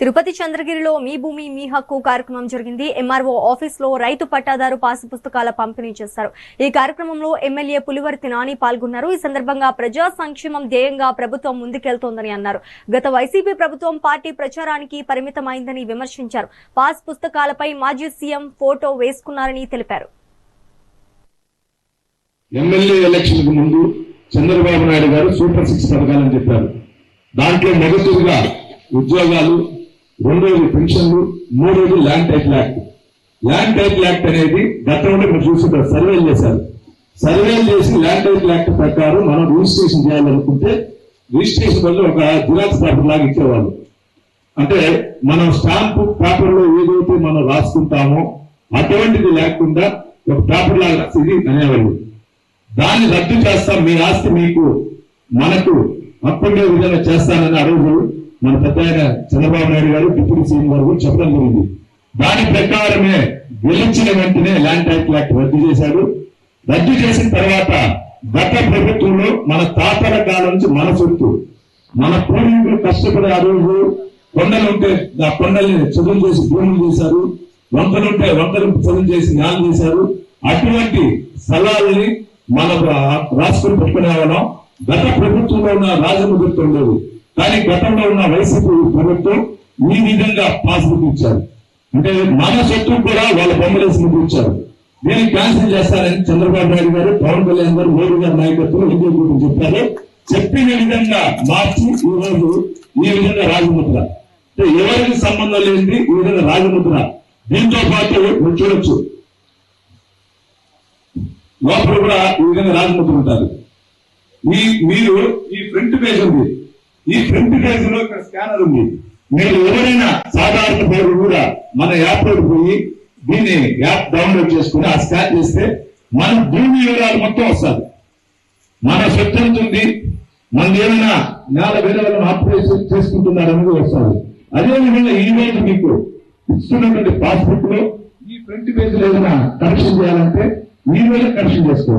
తిరుపతి చంద్రగిరిలో మీ భూమి మీ హక్కు కార్యక్రమం జరిగింది. ఎంఆర్ఓ ఆఫీస్లో రైతు పట్టాదారు పాసు పుస్తకాల పంపిణీ చేశారు. ఈ కార్యక్రమంలో ఎమ్మెల్యే పులివర్తి నాని పాల్గొన్నారు. ఈ సందర్భంగా ప్రజా సంక్షేమం ధ్యేయంగా ప్రభుత్వం ముందుకెళ్తోందని అన్నారు. గత వైసీపీ ప్రభుత్వం పార్టీ ప్రచారానికి పరిమితమైందని విమర్శించారు. పాస్ పుస్తకాలపై మాజీ సీఎం ఫోటో వేసుకున్నారని తెలిపారు. ఎమ్మెల్యే ముందు చంద్రబాబు నాయుడు గారు సూపర్ సిక్స్ పథకాలని చెప్పారు. దాంట్లో ఉద్యోగాలు రెండోది పెన్షన్లు మూడోది land type act. Land type act అనేది గతంలో మీరు చూసుకుంటారు సర్వేలు చేశారు. సర్వేలు చేసి ల్యాండ్ టైప్ యాక్ట్ ప్రకారం మనం రిజిస్ట్రేషన్ చేయాలనుకుంటే రిజిస్ట్రేషన్ వల్ల ఒక జిరాక్స్ పేపర్ లాగా ఇచ్చేవాళ్ళు. అంటే మనం స్టాంపు పేపర్లో ఏదైతే మనం రాసుకుంటామో అటువంటిది లేకుండా ఒక పేపర్ లాగా ఇది అనేవాళ్ళు. దాన్ని రద్దు చేస్తాం మీ ఆస్తి మీకు మనకు అప్పుడే విధంగా చేస్తానని ఆ రోజు మన పెద్ద ఆయన చంద్రబాబు నాయుడు గారు డిప్యూటీ సీఎం గారు కూడా చెప్పడం జరిగింది. దాని ప్రకారమే గెలిచిన వెంటనే ల్యాండ్ టైటిల్ యాక్ట్ రద్దు చేశాడు. రద్దు చేసిన తర్వాత గత ప్రభుత్వంలో మన తాతల కాలం నుంచి మన సొత్తు మన పూర్వీకులు కష్టపడే ఆ రోజు కొండలు ఉంటే ఆ కొండల్ని చదువు చేసి భూములు చేశారు వంకలుంటే వంకలు చదువు చేసి న్యాయం చేశారు. అటువంటి స్థలాలని మన రాష్ట్రం పెట్టుకునే వాళ్ళం. గత ప్రభుత్వంలో ఉన్న రాజముద్రతో ఉండేది కానీ గతంలో ఉన్న వైసీపీ ప్రభుత్వం ఈ విధంగా పాస్బుక్ ఇచ్చారు. అంటే మన సొత్తు కూడా వాళ్ళ బొమ్మలేసి ఇచ్చారు దీన్ని క్యాన్సిల్ చేస్తారని చంద్రబాబు నాయుడు గారు పవన్ కళ్యాణ్ గారు మోడీ గారి నాయకత్వం ఇండియా గురించి చెప్పారు. చెప్పిన విధంగా మార్చి ఈ రోజు ఈ విధంగా రాజముద్ర. అంటే ఎవరికి సంబంధం లేనిది ఈ విధంగా రాజముద్ర. దీంతో పాటు చూడొచ్చు. లోపల కూడా ఈ విధంగా రాజముద్ర ఉంటారు. మీరు ఈ ఫ్రంట్ పేజ్ ఉంది. ఈ ప్రింట్ పేజ్లో ఇక్కడ స్కానర్ ఉంది. మీరు ఎవరైనా సాధారణ పేరు కూడా మన యాప్ పోయి దీన్ని యాప్ డౌన్లోడ్ చేసుకుని ఆ స్కాన్ చేస్తే మన భూమి వివరాలు మొత్తం వస్తుంది మన సొత్తు ఎంత ఉంది మన ఏమైనా నేల వేరే ఆపరేషన్ చేసుకుంటున్నారనేది వస్తుంది అదే విధంగా ఈ రోజు మీకు ఇస్తున్నటువంటి పాస్బుక్లో ఈ ఫ్రంట్ పేజ్లో ఏదైనా కరెక్షన్ చేయాలంటే ఈమెయిల్ రోజు కరెక్షన్ చేసుకోవాలి